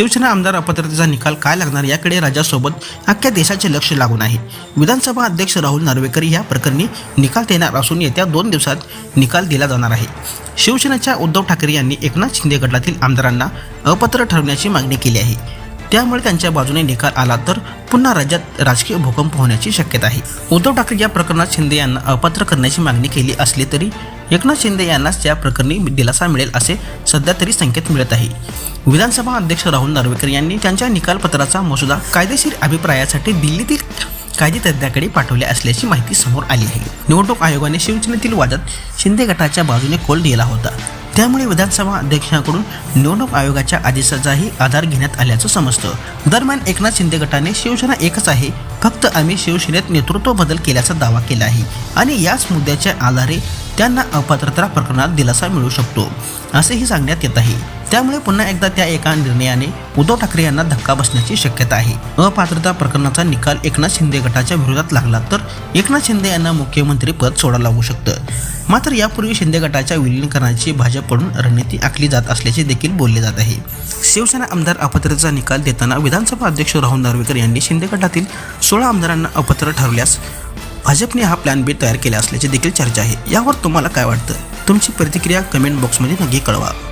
शिवसेना आमदार अपात्रतेचा निकाल काय लागणार याकडे राज्यासोबत अख्ख्या देशाचे लक्ष लागून आहे. विधानसभा अध्यक्ष राहुल नार्वेकर या प्रकरणी निकाल देणार असून येत्या दोन दिवसात निकाल दिला जाणार आहे. शिवसेनेच्या उद्धव ठाकरे यांनी एकनाथ शिंदे गटातील आमदारांना अपात्र ठरवण्याची मागणी केली आहे. त्यामुळे त्यांच्या बाजूने निकाल आला तर पुन्हा राज्यात राजकीय भूकंप होण्याची शक्यता आहे. उद्धव ठाकरे या प्रकरणात शिंदे यांना अपात्र करण्याची मागणी केली असली तरी एकनाथ शिंदे यांनाच या प्रकरणी दिलासा मिळेल असे सध्या तरी संकेत मिळत आहे. विधानसभा अध्यक्ष राहुल नार्वेकर यांनी त्यांच्या निकालपत्राचा मसुदा कायदेशीर अभिप्रायासाठी दिल्लीतील कायदेतज्ञाकडे पाठवले असल्याची माहिती समोर आली आहे. निवडणूक आयोगाने शिवसेनेतील वादात शिंदे गटाच्या बाजूने कोल दिला होता. त्यामुळे विधानसभा अध्यक्षांकडून निवडणूक आयोगाच्या आदेशाचाही आधार घेण्यात आल्याचं समजतं. दरम्यान एकनाथ शिंदे गटाने शिवसेना एकच आहे फक्त आम्ही शिवसेनेत नेतृत्व बदल केल्याचा दावा केला आहे. आणि याच मुद्द्याच्या आधारे त्यांना अपात्रता प्रकरणात दिलासा मिळू शकतो असेही सांगण्यात येत आहे. त्यामुळे पुन्हा एकदा त्या एका निर्णयाने उद्धव ठाकरे यांना धक्का बसण्याची शक्यता आहे. अपात्रता प्रकरणाचा निकाल एकनाथ शिंदे गटाच्या विरोधात लागला तर एकनाथ शिंदे यांना मुख्यमंत्री पद सोडावं लागू शकतं. मात्र यापूर्वी शिंदे गटाच्या विलीनीकरणाची भाजपकडून रणनीती आखली जात असल्याचे देखील बोलले जात आहे. शिवसेना आमदार अपात्रतेचा निकाल देताना विधानसभा अध्यक्ष राहुल नार्वेकर यांनी शिंदे गटातील सोळा आमदारांना अपात्र ठरवल्यास भाजपने हा प्लॅन बी तयार केला असल्याची देखील चर्चा आहे. यावर तुम्हाला काय वाटतं? तुमची प्रतिक्रिया कमेंट बॉक्समध्ये नक्की कळवा.